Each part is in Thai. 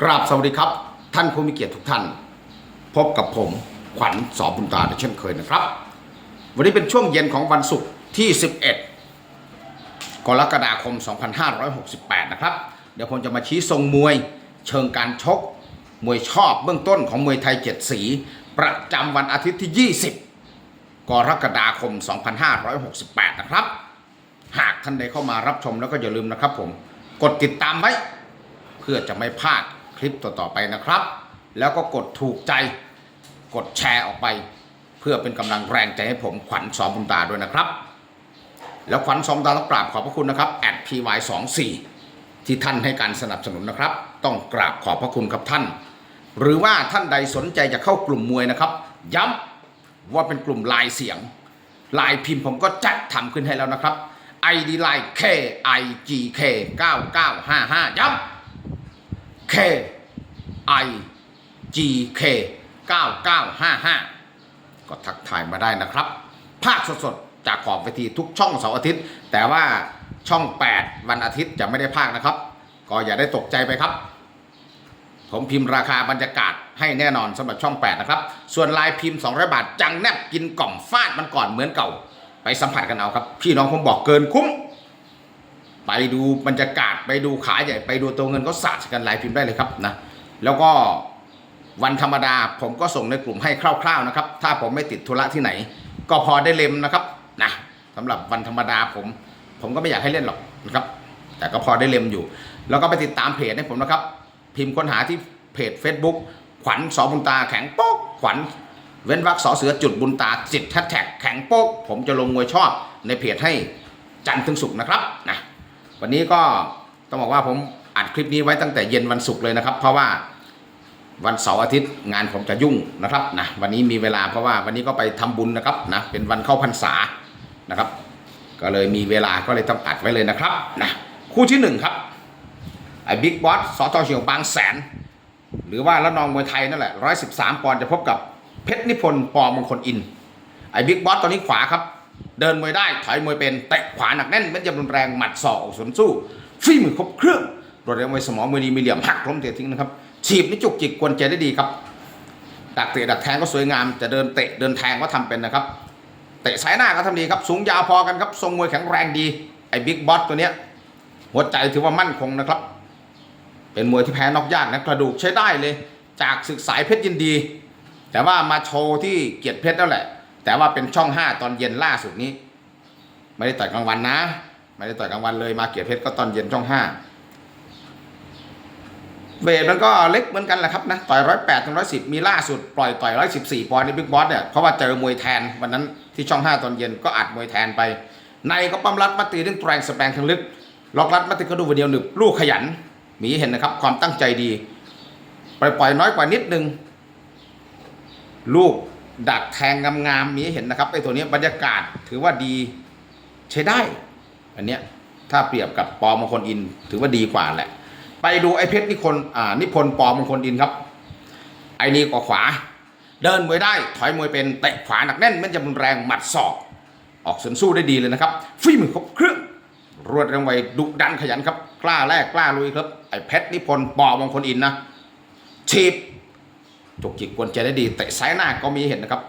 กราบสวัสดีครับ ท่านผู้มีเกียรติทุกท่าน พบกับผมขวัญสอบุญตาเช่นเคยนะครับ วันนี้เป็นช่วงเย็นของวันศุกร์ที่ 11 กรกฎาคม 2568 นะครับ เดี๋ยวผมจะมาชี้ทรงมวย เชิงการชก มวยชอบเบื้องต้นของมวยไทยเจ็ดสี ประจำวันอาทิตย์ที่ 20 กรกฎาคม 2568 นะครับ หากท่านใดเข้ามารับชมแล้วก็อย่าลืมนะครับผมกดติดตามไว้ เพื่อจะไม่พลาด คลิปต่อๆไปนะครับ แล้วก็กดถูกใจกดแชร์ออกไป เพื่อเป็นกำลังแรงใจให้ผมขวัญสอมบุญตาด้วยนะครับ แล้วขวัญสอมตาต้องกราบขอบพระคุณนะครับ @py24 ที่ท่านให้การสนับสนุนนะครับ ต้องกราบขอบพระคุณครับท่าน หรือว่าท่านใดสนใจจะเข้ากลุ่มมวยนะครับ ย้ำว่าเป็นกลุ่มลายเสียงลายพิมพ์ผมก็จัดทำขึ้นให้แล้วนะครับ ID ไลน์ K I G K 9955ย้ำ K I G K 9955 ก็ทักทายมาได้นะครับ ภาคสดๆ จากขอบเวทีทุกช่องเสาร์อาทิตย์ แต่ว่าช่อง 8 วันอาทิตย์จะไม่ได้ภาคนะครับ ก็อย่าได้ตกใจไปครับ ผมพิมพ์ราคาบรรยากาศให้แน่นอนสำหรับช่อง 8 นะครับ ส่วนลายพิมพ์ 200 บาท จังแนบกินกล่อมฟาดมันก่อนเหมือนเก่า ไปสัมผัสกันเอาครับ พี่น้องผมบอกเกินคุ้ม ไปดูบรรยากาศไปดูขาใหญ่ไปดูตัวเงินก็สาดกันลายพิมพ์ได้เลยครับนะแล้วก็วันธรรมดาผมก็ส่งในกลุ่มให้คร่าวๆนะครับ ถ้าผมไม่ติดธุระที่ไหน ก็พอได้เล็มนะครับนะสำหรับวันธรรมดาผม ผมก็ไม่อยากให้เล่นหรอกนะครับ แต่ก็พอได้เล็มอยู่ แล้วก็ไปติดตามเพจให้ผมนะครับ พิมพ์ค้นหาที่เพจ Facebook ขวัญสอบุญตาแข็งโป๊กขวัญเว้นวรรคสอเสือจุดบุญตาจิตแฮชแท็กแข็งโป๊กผมจะลงมวยชอบในเพจให้จันทร์ถึงศุกร์นะครับนะ วันนี้ก็ต้องบอกว่าผมอัดคลิปนี้ไว้ตั้งแต่เย็นวันศุกร์เลยนะครับ เพราะว่าวันเสาร์อาทิตย์งานผมจะยุ่งนะครับนะวันนี้มีเวลาเพราะว่าวันนี้ก็ไปทำบุญนะครับนะเป็นวันเข้าพรรษานะครับ ก็เลยมีเวลาก็เลยต้องอัดไว้เลยนะครับนะคู่ที่หนึ่งครับไอ้บิ๊กบอสสอทอเฉียวบางแสน หรือว่าละนองมวยไทยนั่นแหละ113ปอนด์จะพบกับเพชรนิพนธ์ปอมงคลอินไอ้บิ๊กบอสตอนนี้ขวาครับ เดินมวยได้ถอยมวยเป็นเตะขวาหนักแน่นเม็ดยำรุนแรงหมัดศอกอสวนสู้ฝีมือครบเครื่องรวดเร็วมวยสมองมือดีมีเหลี่ยมหักล้มเตะทิ้งนะครับฉีบนี่จุกจิกกวนใจได้ดีครับดักเตะดักแทงก็สวยงามจะเดินเตะเดินแทงก็ทำเป็นนะครับเตะสายหน้าก็ทำดีครับสูงยาวพอกันครับทรงมวยแข็งแรงดีไอ้บิ๊กบอสตัวเนี้ยหัวใจถือว่ามั่นคงนะครับ เป็นมวยที่แพ้นอกยากนะกระดูกใช้ได้เลย จากศึกสายเพชรยินดี แต่ว่ามาโชว์ที่เกียรติเพชรนั่นแหละ แต่ว่าเป็นช่อง5ตอนเย็นล่าสุดนี้ ไม่ได้ต่อยกลางวันนะ ไม่ได้ต่อยกลางวันเลยมาเกียรติเพชรก็ตอนเย็นช่อง5เวทมันก็เล็กเหมือนกันแหละครับนะต่อยร้อยแปดถึงร้อยสิบมีล่าสุดปล่อยต่อยร้อยสิบสี่ปอนด์ในบิ๊กบอสเนี่ยเพราะว่าเจอมวยแทนวันนั้นที่ช่อง5ตอนเย็นก็อัดมวยแทนไป ในก็ปั๊มรัดมาตีเรื่องแรงสแปงทางลึกล็อกรัดมาตีก็ดูวันเดียวหนึบลูกขยันมีเห็นนะครับ ความตั้งใจดีปล่อยปล่อยน้อยกว่านิดนึง ลูก ดักแทงงามๆมีให้เห็นนะครับไอ้ตัวนี้บรรยากาศถือว่าดีใช้ได้ อันเนี้ยถ้าเปรียบกับปอมงคลอิน ถือว่าดีกว่าแหละ ไปดูไอ้เพชรนิพนอ่านิพนธ์ปอมงคลอินครับ ไอ้นี่ก็ขวา เดินมวยได้ ถอยมวยเป็นเตะขวาหนักแน่นมันจะรุนแรงหมัดศอก ออกสวนสู้ได้ดีเลยนะครับฝีมือครบเครื่องรวดเร็วไวดุดันขยันครับ กล้าแลกกล้าลุยครับไอ้เพชรนิพนธ์ปอมงคลอินนะฉีบ จุกจิกกวนใจได้ดีเตะซ้ายหน้าก็มีเห็นนะครับ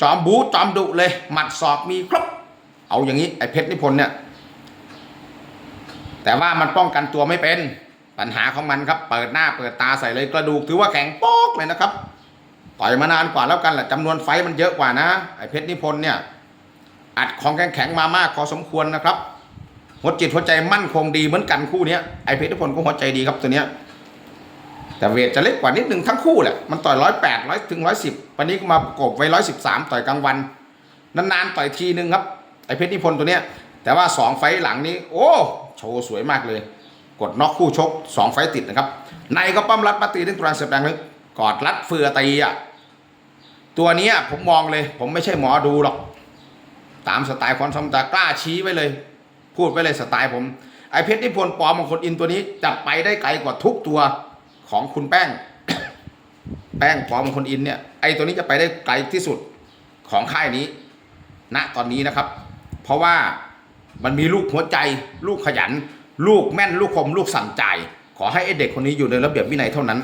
จอมบูจอมดุเลย หมัดศอกมีครบเอาอย่างนี้ไอ้เพชรนิพนธ์เนี่ยแต่ว่ามันป้องกันตัวไม่เป็นปัญหาของมันครับ เปิดหน้าเปิดตาใส่เลยกระดูกถือว่าแข็งโป๊กเลยนะครับต่อยมานานกว่าแล้วกันแหละจำนวนไฟมันเยอะกว่านะไอ้เพชรนิพนธ์เนี่ยอัดของแข็งๆมามากพอสมควรนะครับหัวจิตหัวใจมั่นคงดีเหมือนกันคู่เนี้ยไอ้เพชรนิพนธ์ก็หัวใจดีครับตัวเนี้ย แต่เวทจะเล็กกว่านิดนึงทั้งคู่แหละมันต่อยร้อยแปดร้อยถึงร้อยสิบวันนี้ก็มาประกบไว้ร้อยสิบสามต่อยกลางวัน นานๆต่อยทีนึงครับไอเพชรนิพนธ์ตัวเนี้ยแต่ว่าสองไฟหลังนี้ โอ้โชว์สวยมากเลย กดน็อกคู่ชกสองไฟติดนะครับในก็ปั้มรัดมาตีด้วยตรังเสียบแรงลึกกอดรัดเฟือตีอะตัวนี้ผมมองเลย ผมไม่ใช่หมอดูหรอก ตามสไตล์คนสมตากล้าชี้ไว้เลย พูดไว้เลยสไตล์ผมไอเพชรนิพนธ์ปอมงคลอินตัวนี้จะไปได้ไกลกว่าทุกตัว ของคุณแป้ง แป้งปอมงคลอินเนี่ยไอ้ตัวนี้จะไปได้ไกลที่สุดของค่ายนี้ ณตอนนี้นะครับ เพราะว่ามันมีลูกหัวใจ ลูกขยัน ลูกแม่นลูกคม ลูกสั่งจ่าย ขอให้ไอเด็กคนนี้อยู่ในระเบียบวินัยเท่านั้น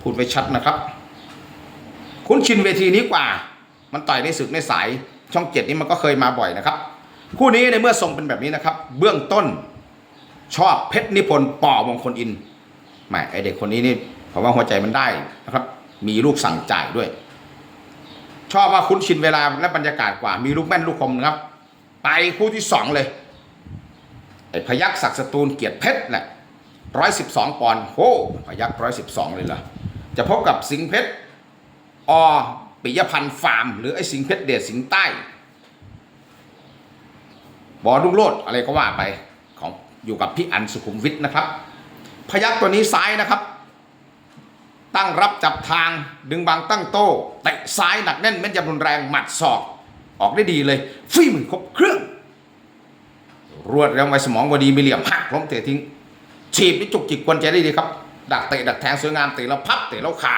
พูดไว้ชัดนะครับ คุ้นชินเวทีนี้กว่า มันต่อยในศึกในสายช่องเจ็ดนี้มันก็เคยมาบ่อยนะครับ คู่นี้ในเมื่อทรงเป็นแบบนี้นะครับ เบื้องต้นชอบเพชรนิพนธ์ป่อมงคลอินทร์ แหมไอเด็กคนนี้นี่ผมว่าหัวใจมันได้นะครับ มีลูกสั่งจ่ายด้วย ชอบว่าคุ้นชินเวลาและบรรยากาศกว่า มีลูกแม่นลูกคมนะครับ ไปคู่ที่สองเลย ไอพยักษ์ศักดิ์สตูลเกียรติเพชรแหละร้อยสิบสองปอนด์โอ้พยักษ์ร้อยสิบสองเลยเหรอจะพบกับสิงเพชรอปิยพันธ์ฟาร์ม หรือไอสิงเพชรเดชสิงใต้บอรุ่งโรดอะไรก็ว่าไปของอยู่กับพี่อันสุขุมวิทนะครับ พยักตัวนี้ซ้ายนะครับ ตั้งรับจับทางดึงบางตั้งโต้เตะซ้ายหนักแน่นแม่นยำรุนแรงหมัดศอก ออกได้ดีเลยฝีมือครบเครื่อง รวดเร็วไวสมองบดีมีเหลี่ยมหักล้มเตะทิ้งฉีบนี่จุกจิกกวนใจได้ดีครับ ดักเตะดักแทงสวยงามเตะแล้วพับเตะแล้วขา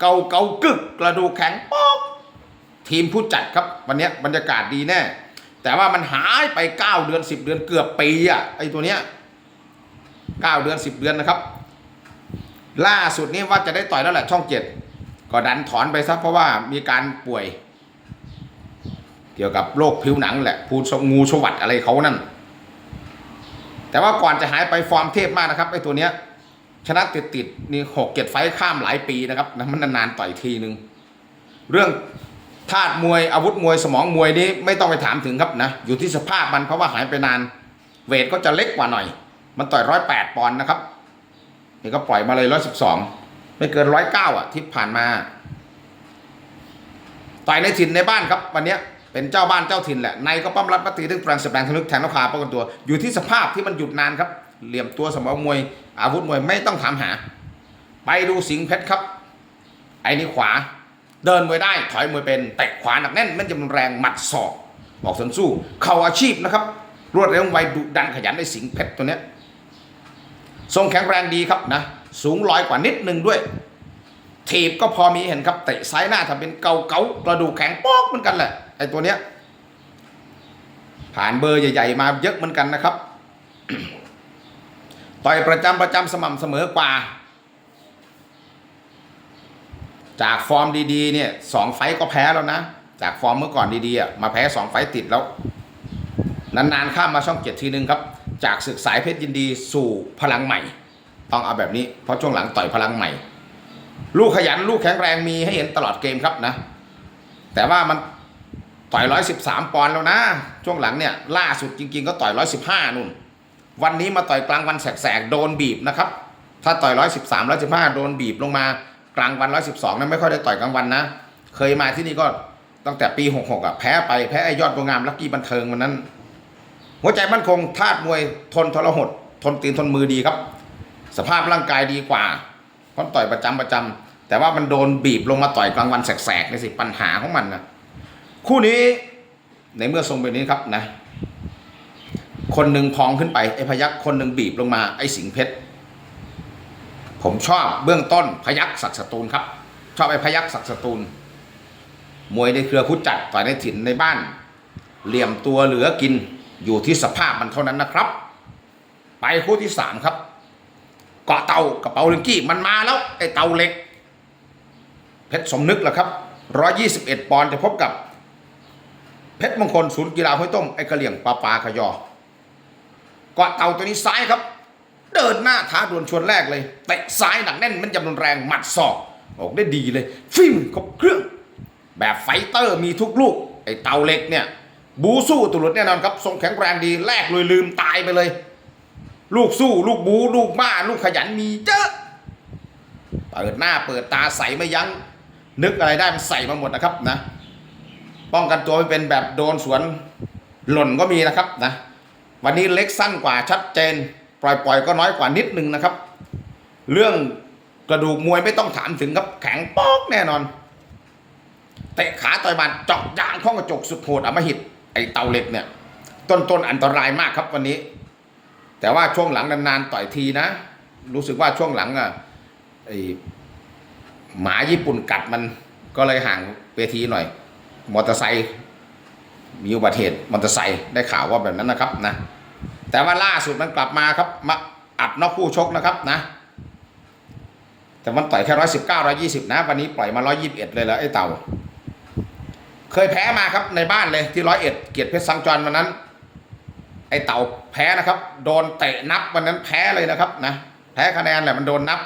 เกาเกากึกกระดูกแข็งป๊อกทีมผู้จัดครับวันนี้บรรยากาศดีแน่ แต่ว่ามันหายไป 9 เดือน 10 เดือนเกือบปีอะไอตัวเนี้ย 9 เดือน 10 เดือนนะครับ ล่าสุดนี้ว่าจะได้ต่อยแล้วแหละช่องเจ็ดก็ดันถอนไปซะเพราะว่ามีการป่วย เกี่ยวกับโรคผิวหนังแหละพูดงูชวัดอะไรเขานั่น แต่ว่าก่อนจะหายไปฟอร์มเทพมากนะครับไอ้ตัวเนี้ยชนะติดติดๆนี่หกเจ็ดไฟข้ามหลายปีนะครับนะมันนานๆต่อยทีนึง เรื่องธาตุมวยอาวุธมวยสมองมวยนี้ไม่ต้องไปถามถึงครับนะ อยู่ที่สภาพมันเพราะว่าหายไปนาน เวทก็จะเล็กกว่าหน่อย มันต่อยร้อยแปดปอนด์นะครับนี่ก็ปล่อยมาเลยร้อยสิบสองไม่เกินร้อยเก้าอะที่ผ่านมา ต่อยในถิ่นในบ้านครับ วันเนี้ยเป็นเจ้าบ้านเจ้าถิ่นแหละในก็ปั้มรับปฏิทึงแปลงสแปลงทะลึกแทงนกขาป้องกันตัว อยู่ที่สภาพที่มันหยุดนานครับ เหลี่ยมตัวสมองมวยอาวุธมวยไม่ต้องถามหา ไปดูสิงเพชรครับ ไอ้นี่ขวา เดินมวยได้ถอยมวยเป็นเตะขวาหนักแน่นแม่นจะแรงหมัดศอกออกสันสู้ เข่าอาชีพนะครับ รวดเร็วไวดุดันขยันในสิงเพชรตัวเนี้ย ทรงแข็งแรงดีครับนะ สูงลอยกว่านิดนึงด้วย ถีบก็พอมีเห็นครับเตะซ้ายหน้าทำเป็นเกาเกากระดูกแข็งปอกเหมือนกันแหละไอ้ตัวเนี้ยผ่านเบอร์ใหญ่ๆมาเยอะเหมือนกันนะครับต่อยประจำประจำสม่ำเสมอกว่า จากฟอร์มดีๆเนี่ยสองไฟก็แพ้แล้วนะ จากฟอร์มเมื่อก่อนดีๆมาแพ้สองไฟต์ติดแล้ว นานๆข้ามมาช่องเจ็ดทีนึงครับ จากศึกสายเพชรยินดีสู่พลังใหม่ ต้องเอาแบบนี้เพราะช่วงหลังต่อยพลังใหม่ ลูกขยันลูกแข็งแรงมีให้เห็นตลอดเกมครับนะ แต่ว่ามันต่อยร้อยสิบสามปอนด์แล้วนะ ช่วงหลังเนี่ยล่าสุดจริง ๆ ก็ต่อยร้อยสิบห้านู่น วันนี้มาต่อยกลางวันแสกๆโดนบีบนะครับ ถ้าต่อยร้อยสิบสามร้อยสิบห้าโดนบีบลงมากลางวันร้อยสิบสองนั้นไม่ค่อยได้ต่อยกลางวันนะ เคยมาที่นี่ก็ตั้งแต่ปีหกหกอะแพ้ไปแพ้ไอ้ยอดตัวงามลักกี้บันเทิงวันนั้น หัวใจมั่นคงธาตุมวยทนทรหด ทนตีนทนมือดีครับ สภาพร่างกายดีกว่าเพราะต่อยประจำประจำแต่ว่ามันโดนบีบลงมาต่อยกลางวันแสกๆนี่สิปัญหาของมันนะคู่นี้ในเมื่อทรงแบบนี้ครับนะ คนหนึ่งพองขึ้นไปไอ้พยักคนหนึ่งบีบลงมาไอ้สิงเพชรผมชอบเบื้องต้นพยักศักดิ์สตูลครับ ชอบไอ้พยักศักดิ์สตูลมวยในเครือผู้จัดต่อยในถิ่นในบ้าน เหลี่ยมตัวเหลือกิน อยู่ที่สภาพมันเท่านั้นนะครับ ไปคู่ที่สามครับ เกาะเตากระเป๋าลิงกี้มันมาแล้วไอ้เตาเล็ก เพชรสมนึกแหละครับร้อยี่สิบเอ็ดปอนด์จะพบกับ เพชรมงคลศูนย์กีฬาห้วยต้มไอ้กระเหลี่ยงปลาปลาขยอเกาะเตาตัวนี้ซ้ายครับ เดินหน้าท้าดวลชวนแรกเลยเตะซ้ายหนักแน่นมันจำนวนแรงหมัดศอกออกได้ดีเลย ฟิมครบเครื่อง แบบไฟเตอร์มีทุกลูก ไอ้เตาเล็กเนี่ย บูสู้ตุลุดแน่นอนครับทรงแข็งแรงดีแลกเลยลืมตายไปเลย ลูกสู้ ลูกบู ลูกบ้า ลูกขยันมีเยอะเปิดหน้าเปิดตาใส่ไม่ยัง้ง นึกอะไรได้มันใส่มาหมดนะครับนะ ป้องกันตัวไม่เป็นแบบโดนสวนหล่นก็มีนะครับนะ วันนี้เล็กสั้นกว่าชัดเจน ปล่อยปล่อยก็น้อยกว่านิดนึงนะครับ เรื่องกระดูกมวยไม่ต้องถามถึงครับแข็งป๊อกแน่นอนเตะขาต่อยหมันเจาะยางข้องกระจกสุดโหดอมหิต ไอเตาเหล็กเนี่ย ต้นต้นอันตรายมากครับวันนี้ แต่ว่าช่วงหลังนานๆต่อยทีนะ รู้สึกว่าช่วงหลังอะไอหมาญี่ปุ่นกัดมันก็เลยห่างเวทีหน่อย มอเตอร์ไซค์มีอุบัติเหตุมอเตอร์ไซค์ได้ข่าวว่าแบบนั้นนะครับนะ แต่ว่าล่าสุดมันกลับมาครับมาอัดนอกคู่ชกนะครับนะ แต่มันต่อยแค่ร้อยสิบเก้าร้อยี่สิบนะ วันนี้ปล่อยมาร้อยยี่สิบเอ็ดเลยแล้วไอ้เต่า เคยแพ้มาครับในบ้านเลยที่ร้อยเอ็ดเกียรติเพชรสังจรวันนั้น ไอเต่าแพ้นะครับ โดนเตะนับวันนั้นแพ้เลยนะครับนะแพ้คะแนนแหละมันโดนนับ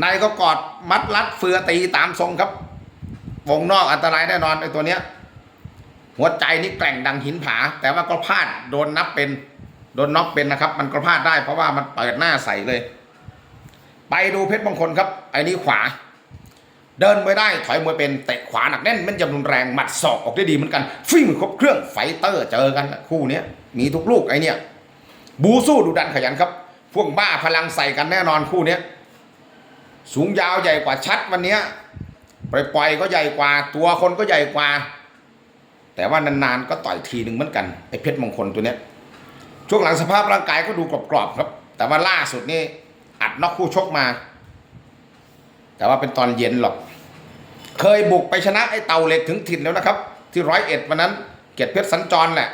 ในก็กอดมัดรัดเฟือตีตามทรงครับ วงนอกอันตรายแน่นอนไอตัวเนี้ยหัวใจนี่แกร่งดังหินผา แต่ว่าก็พลาดโดนนับเป็นโดนน็อกเป็นนะครับ มันก็พลาดได้เพราะว่ามันเปิดหน้าใส่เลย ไปดูเพชรมงคลครับไอ้นี่ขวา เดินไม่ได้ถอยมวยเป็นเตะขวาหนักแน่นแมันจะรุนแรงหมัดศอกออกได้ดีเหมือนกันฟิ้งครบเครื่องไฟเตอร์เจอกันคู่นี้มีทุกลูกไอเนี่ยบูสู้ดูดันขยันครับ พวกบ้าพลังใส่กันแน่นอนคู่นี้สูงยาวใหญ่กว่าชัดวันนี้ยปล่อยๆก็ใหญ่กว่า ตัวคนก็ใหญ่กว่า แต่ว่านานๆก็ต่อยทีหนึ่งเหมือนกันไอเพชรมงคลตัวเนี้ยช่วงหลังสภาพร่างกายก็ดูกรอบๆครับ แต่ว่าล่าสุดนี่อัดน็อกคู่ชกมา แต่ว่าเป็นตอนเย็นหรอก เคยบุกไปชนะไอ้เต่าเหล็กถึงถิ่นแล้วนะครับ ที่ร้อยเอ็ดวันนั้น เกียรติเพชรสัญจรแหละ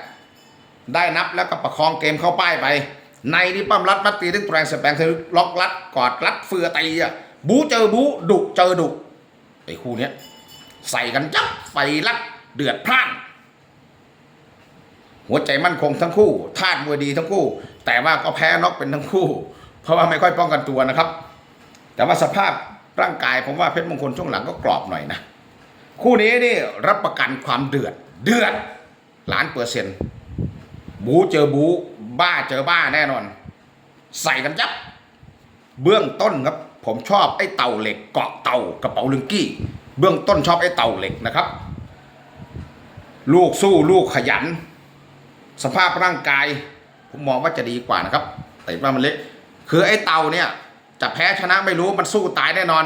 ได้นับแล้วก็ประคองเกมเข้าป้ายไป ในนี่ปั้มรัดมัดตีทึงแปลงเสียแปลงคือล็อกรัดกอดรัดเฟือตีอะบูเจอบูดุเจอดุไอ้คู่เนี้ยใส่กันยับไฟรัดเดือดพล่าน หัวใจมั่นคงทั้งคู่ธาตุมวยดีทั้งคู่ แต่ว่าก็แพ้น็อกเป็นทั้งคู่ เพราะว่าไม่ค่อยป้องกันตัวนะครับ แต่ว่าสภาพ ร่างกายผมว่าเพชรมงคลช่วงหลังก็กรอบหน่อยนะ คู่นี้นี่รับประกันความเดือด เดือดล้านเปอร์เซ็นต์บูเจอบูบ้าเจอบ้าแน่นอน ใส่กันยับ เบื้องต้นครับผมชอบไอ้เต่าเหล็กเกาะเต่ากระเป๋าลึงกี้ เบื้องต้นชอบไอ้เต่าเหล็กนะครับ ลูกสู้ลูกขยัน สภาพร่างกาย ผมมองว่าจะดีกว่านะครับ แต่ว่ามันเล็ก คือไอ้เต่าเนี่ย จะแพ้ชนะไม่รู้มันสู้ตายแน่นอน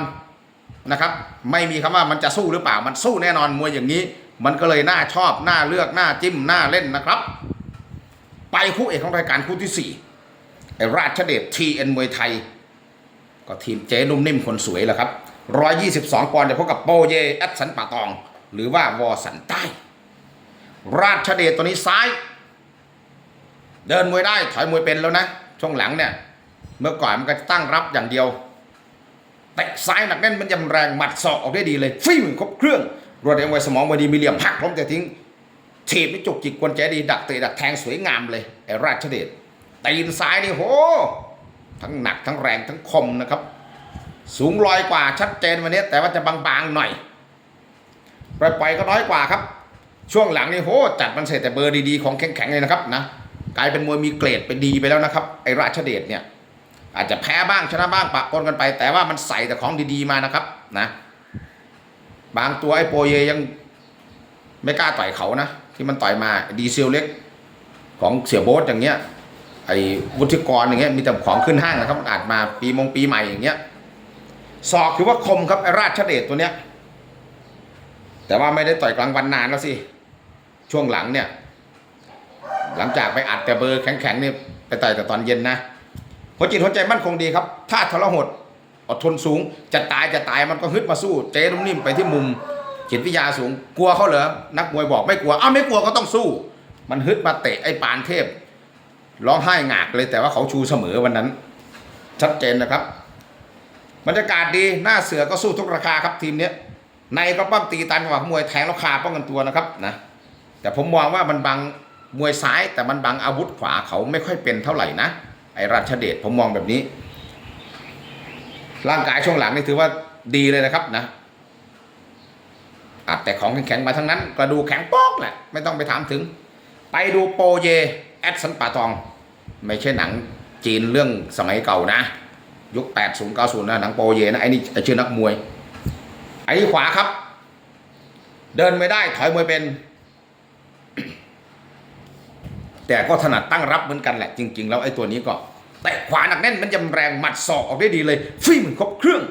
นะครับ ไม่มีคำว่ามันจะสู้หรือเปล่ามันสู้แน่นอนมวยอย่างนี้ มันก็เลยน่าชอบน่าเลือกน่าจิ้มน่าเล่นนะครับ ไปคู่เอกของรายการคู่ที่สี่ไอราชเดชทีเอ็นมวยไทย ก็ทีมเจ๊นุ่มนิ่มคนสวยแหละครับ122ปอนด์จะพบกับโปเยแอดสันป่าตอง หรือว่าวอสันใต้ ราชเดชตัวนี้ซ้าย เดินมวยได้ถอยมวยเป็นแล้วนะช่วงหลังเนี่ย เมื่อก่อนมันก็ตั้งรับอย่างเดียวเตะซ้ายหนักแน่นมันยำแรงหมัดศอกออกได้ดีเลยฟิ้มครบเครื่องรวดเร็วไวสมองมาดีมีเหลี่ยมหักพร้อมจะทิ้งถีบไม่จุกจิกกวนใจดีดักเตะดักแทงสวยงามเลยไอ้ราชเดชตีนซ้ายนี่โห ทั้งหนักทั้งแรงทั้งคมนะครับ สูงลอยกว่าชัดเจนวันนี้ แต่ว่าจะบางๆหน่อยปล่อยๆก็น้อยกว่าครับ ช่วงหลังนี่โหจัดมันเสร็จแต่เบอร์ดีๆของแข็งๆเลยนะครับนะกลายเป็นมวยมีเกรดเป็นดีไปแล้วนะครับไอ้ราชเดชเนี่ย อาจจะแพ้บ้างชนะบ้างปะปนกันไป แต่ว่ามันใส่แต่ของดีๆมานะครับนะบางตัวไอ้โปเยยังไม่กล้าต่อยเขานะ ที่มันต่อยมาดีเซลเล็ก ของเสียโบ๊ทอย่างเงี้ยไอ้วุฒิกรอย่างเงี้ยมีแต่ของขึ้นห้างนะครับมันอาจมาปีมงปีใหม่อย่างเงี้ยศอกคือว่าคมครับไอ้ราชเดชตัวเนี้ยแต่ว่าไม่ได้ต่อยกลางวันนานแล้วสิ ช่วงหลังเนี่ย หลังจากไปอัดแต่เบอร์แข็งๆนี่ไปต่อยแต่ตอนเย็นนะ หัวจิตหัวใจมั่นคงดีครับถ้าทรหดอดทนสูง จะตายจะตายมันก็ฮึดมาสู้เจ๊นุ่มนิ่มไปที่มุมจิตวิทยาสูง กลัวเขาเหรอนักมวยบอกไม่กลัวอ้าวไม่กลัวก็ต้องสู้ มันฮึดมาเตะไอ้ปานเทพร้องไห้งากเลยแต่ว่าเขาชูเสมอวันนั้น ชัดเจนนะครับบรรยากาศดีหน้าเสือก็สู้ทุกราคาครับทีมเนี้ยในก็ปั้มตีตามจังหวะมวยแทงแล้วคาป้องกันตัวนะครับนะแต่ผมมองว่ามันบังมวยซ้ายแต่มันบังอาวุธขวาเขาไม่ค่อยเป็นเท่าไหร่นะ ไอ้ราชเดชผมมองแบบนี้ ร่างกายช่วงหลังนี่ถือว่าดีเลยนะครับนะอัดแต่ของแข็งๆมาทั้งนั้น กระดูกแข็งป๊กแหละไม่ต้องไปถามถึง ไปดูโปเย แอดสันป่าทอง ไม่ใช่หนังจีนเรื่องสมัยเก่านะ ยุค 80 90 นะ หนังโปเยนะ ไอ้นี่ไอ้ชื่อนักมวย ไอ้นี่ขวาครับ เดินไม่ได้ถอยมวยเป็น แต่ก็ถนัดตั้งรับเหมือนกันแหละจริง ๆ แล้วไอ้ตัวนี้ก็แต่ขวาหนักแน่นมันยำแรงหมัดศอกออกได้ดีเลยฟิ้มครบเครื่อง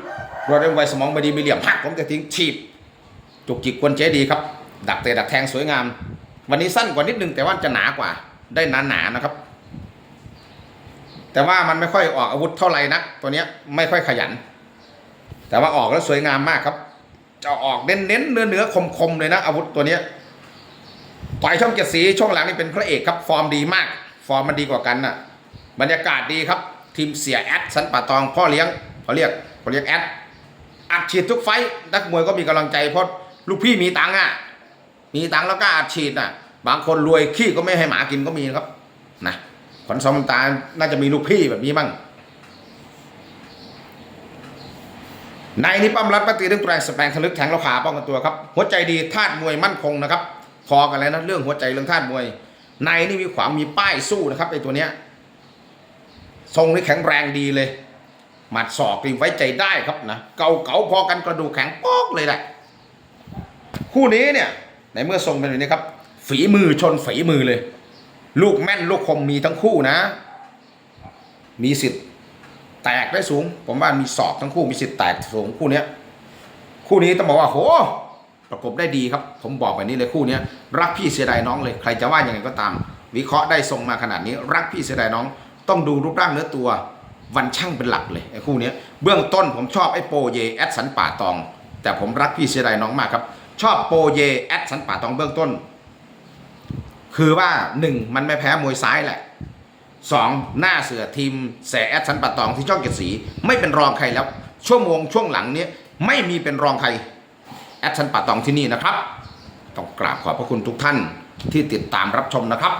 รวดเร็วไวสมองไม่ดีมีเหลี่ยมหักผมจะทิ้งฉีบจุกจิกกวนเจดีครับ ดักเตะดักแทงสวยงาม วันนี้สั้นกว่านิดนึงแต่ว่าจะหนากว่า ได้หนาหนานะครับ แต่ว่ามันไม่ค่อยออกอาวุธเท่าไหร่นักตัวเนี้ยไม่ค่อยขยัน แต่ว่าออกแล้วสวยงามมากครับ จะออกเน้นเน้นเนื้อเนื้อคมคมเลยนะอาวุธตัวเนี้ย ต่อยช่องเจ็ดสีช่วงหลังนี่เป็นพระเอกครับ ฟอร์มดีมาก ฟอร์มมันดีกว่ากันน่ะ บรรยากาศดีครับ ทีมเสียแอดสันป่าตองพ่อเลี้ยงเขาเรียกเขาเรียกแอดอัดฉีดทุกไฟต์นักมวยก็มีกำลังใจเพราะลูกพี่มีตังค์อะมีตังค์แล้วก็อัดฉีดอะ บางคนรวยขี้ก็ไม่ให้หมากินก็มีนะครับนะขอนสมตาน่าจะมีลูกพี่แบบนี้บ้างในนี้ปั้มรัดปฏิเรื่องแรงสแปงทะลึกแทงเราขาป้องกันตัวครับ หัวใจดีธาตุมวยมั่นคงนะครับ พอกันแล้วนะเรื่องหัวใจเรื่องธาตุมวย ในนี่มีขวางมีป้ายสู้นะครับไอ้ตัวเนี้ยทรงนี่แข็งแรงดีเลยหมัดศอกนี่ไว้ใจได้ครับนะเก่าเก่าพอกันกระดูกแข็งป๊อกเลยแหละคู่นี้เนี่ย ในเมื่อทรงเป็นแบบนี้ครับ ฝีมือชนฝีมือเลย ลูกแม่นลูกคมมีทั้งคู่นะ มีสิทธิ์แตกได้สูง ผมว่ามีศอกทั้งคู่มีสิทธิ์แตกสูงคู่เนี้ย คู่นี้ต้องบอกว่าโห ประกบได้ดีครับ ผมบอกแบบนี้เลยคู่นี้รักพี่เสียดายน้องเลยใครจะว่ายังไงก็ตาม วิเคราะห์ได้ทรงมาขนาดนี้ รักพี่เสียดายน้อง ต้องดูรูปร่างเนื้อตัววันช่างเป็นหลักเลยไอ้คู่นี้เบื้องต้นผมชอบไอ้โปเยแอดสันป่าตอง แต่ผมรักพี่เสียดายน้องมากครับ ชอบโปเยแอดสันป่าตองเบื้องต้น คือว่าหนึ่งมันไม่แพ้มวยซ้ายแหละสองหน้าเสือทีมแสแอดสันปัตตองที่ช่องเจ็ดสีไม่เป็นรองใครแล้ว ชั่วโมงช่วงหลังเนี้ยไม่มีเป็นรองใคร แอดชันป่าตองที่นี่นะครับต้องกราบขอบพระคุณทุกท่านที่ติดตามรับชมนะครับ